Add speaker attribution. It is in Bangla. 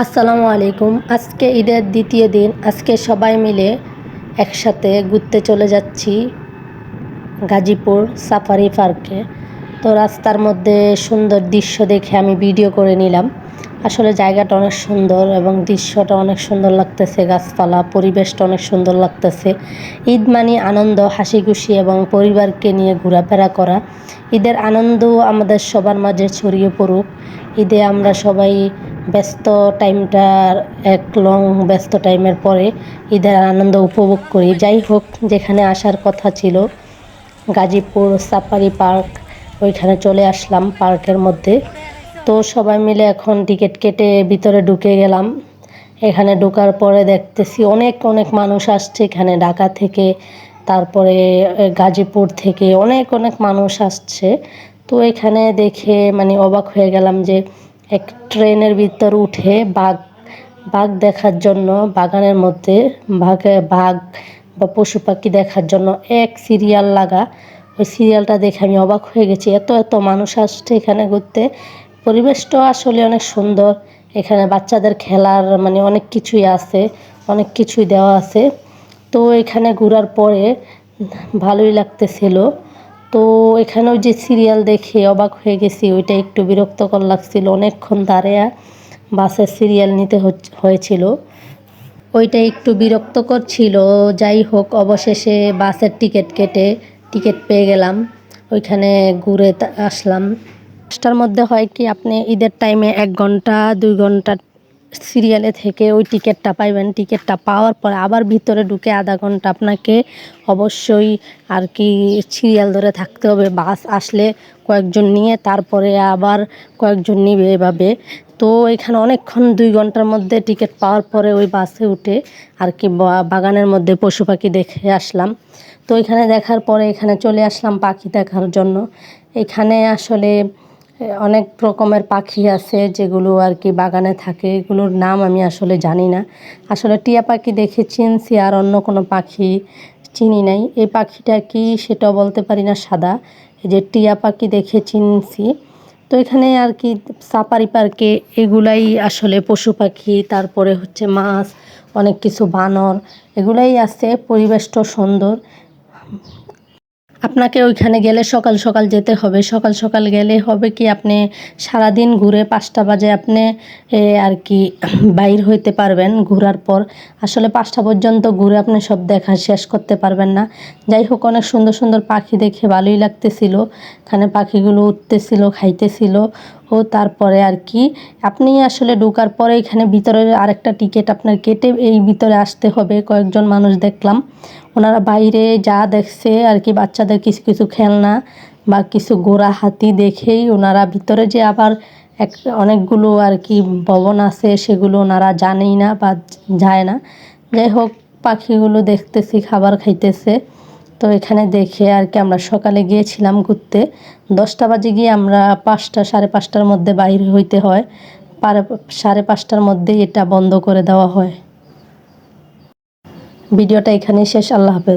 Speaker 1: আসসালামু আলাইকুম। আজকে ঈদের দ্বিতীয় দিন। আজকে সবাই মিলে একসাথে ঘুরতে চলে যাচ্ছি গাজীপুর সাফারি পার্কে। তো রাস্তার মধ্যে সুন্দর দৃশ্য দেখে আমি ভিডিও করে নিলাম। আসলে জায়গাটা অনেক সুন্দর এবং দৃশ্যটা অনেক সুন্দর লাগতেছে, গাছপালা, পরিবেশটা অনেক সুন্দর লাগতেছে। ঈদ মানে আনন্দ হাসি খুশি এবং পরিবারকে নিয়ে ঘোরাফেরা করা। ঈদের আনন্দ আমাদের সবার মাঝে ছড়িয়ে পড়ুক। ঈদে আমরা সবাই ব্যস্ত টাইমটার এক লং ব্যস্ত টাইমের পরে ঈদের আনন্দ উপভোগ করি। যাই হোক, যেখানে আসার কথা ছিল, গাজীপুর সাফারি পার্ক, ওইখানে চলে আসলাম পার্কের মধ্যে। তো সবাই মিলে এখন টিকিট কেটে ভিতরে ঢুকে গেলাম। এখানে ঢোকার পরে দেখতেছি অনেক অনেক মানুষ আসছে এখানে, ঢাকা থেকে, তারপরে গাজীপুর থেকে অনেক অনেক মানুষ আসছে। তো এখানে দেখে মানে অবাক হয়ে গেলাম যে এক ট্রেনের ভিতর উঠে বাঘ বাঘ দেখার জন্য বাগানের মধ্যে, বাঘে, বাঘ বা পশু পাখি দেখার জন্য এক সিরিয়াল লাগা। ওই সিরিয়ালটা দেখে আমি অবাক হয়ে গেছি, এত এত মানুষ আসছে এখানে ঘুরতে। পরিবেশটাও আসলে অনেক সুন্দর। এখানে বাচ্চাদের খেলার মানে অনেক কিছুই আছে, অনেক কিছুই দেওয়া আছে। তো এখানে ঘোরার পরে ভালোই লাগতেছিল। তো এখানে ওই যে সিরিয়াল দেখে অবাক হয়ে গেছি, ওইটা একটু বিরক্তকর লাগছিল। অনেকক্ষণ দাঁড়িয়ে বাসের সিরিয়াল নিতে হয়েছিল। ওইটা একটু বিরক্তকর ছিল। যাই হোক, অবশেষে বাসের টিকিট কেটে টিকিট পেয়ে গেলাম। ওইখানে ঘুরে আসলাম। পাঁচটার মধ্যে হয় কি, আপনি ঈদের টাইমে এক ঘণ্টা, দুই ঘণ্টা সিরিয়ালে থেকে ওই টিকিটটা পাইবেন। টিকিটটা পাওয়ার পর আবার ভিতরে ঢুকে আধা ঘণ্টা আপনাকে অবশ্যই আর কি সিরিয়াল ধরে থাকতে হবে। বাস আসলে কয়েকজন নিয়ে তারপরে আবার কয়েকজন নিবে এভাবে। তো এখানে অনেকক্ষণ দুই ঘণ্টার মধ্যে টিকিট পাওয়ার পরে ওই বাসে উঠে আর কি বাগানের মধ্যে পশু পাখি দেখে আসলাম। তো এখানে দেখার পরে এখানে চলে আসলাম পাখি দেখার জন্য। এখানে আসলে অনেক রকমের পাখি আছে যেগুলো আর কি বাগানে থাকে। এগুলোর নাম আমি আসলে জানি না। আসলে টিয়া পাখি দেখে চিনছি আর অন্য কোনো পাখি চিনি নাই। এই পাখিটা কি সেটা বলতে পারি না, সাদা। যে টিয়া পাখি দেখে চিনছি তো এখানে আর কি সাপারি পার্কে এগুলাই আসলে পশু পাখি, তারপরে হচ্ছে মাছ, অনেক কিছু বানর, এগুলাই আছে। পরিবেশটা সুন্দর। আপনাকে ওইখানে গেলে সকাল সকাল যেতে হবে। সকাল সকাল গেলে হবে কি আপনি সারাদিন ঘুরে পাঁচটা বাজে আপনি আর কি বাইর হইতে পারবেন ঘোরার পর। আসলে পাঁচটা পর্যন্ত ঘুরে আপনি সব দেখা শেষ করতে পারবেন না। যাই হোক, অনেক সুন্দর সুন্দর পাখি দেখে ভালোই লাগতেছিল। এখানে পাখিগুলো উঠতেছিল, খাইতেছিল। ও, তারপরে আর কি, আপনি আসলে ঢোকার পরে এখানে ভিতরে আরেকটা টিকিট আপনার কেটে এই ভিতরে আসতে হবে। কয়েকজন মানুষ দেখলাম। ওনারা বাইরে যা দেখছে আর কি, বাচ্চাদের কিছু কিছু খেলনা বা কিছু গোড়া হাতি দেখেই ওনারা ভিতরে যে আবার এক, অনেকগুলো আর কি ভবন আছে সেগুলো ওনারা জানেই না বা যায় না। যাই হোক, পাখিগুলো দেখতেছি, খাবার খাইতেছে। তো এখানে দেখে আর কি আমরা সকালে গিয়েছিলাম ঘুরতে। দশটা বাজে গিয়ে আমরা পাঁচটা, সাড়ে পাঁচটার মধ্যে বাইরে হইতে হয়। সাড়ে পাঁচটার মধ্যেই এটা বন্ধ করে দেওয়া হয়। ভিডিওটা এখানেই শেষ আল্লাহ হাফেজ।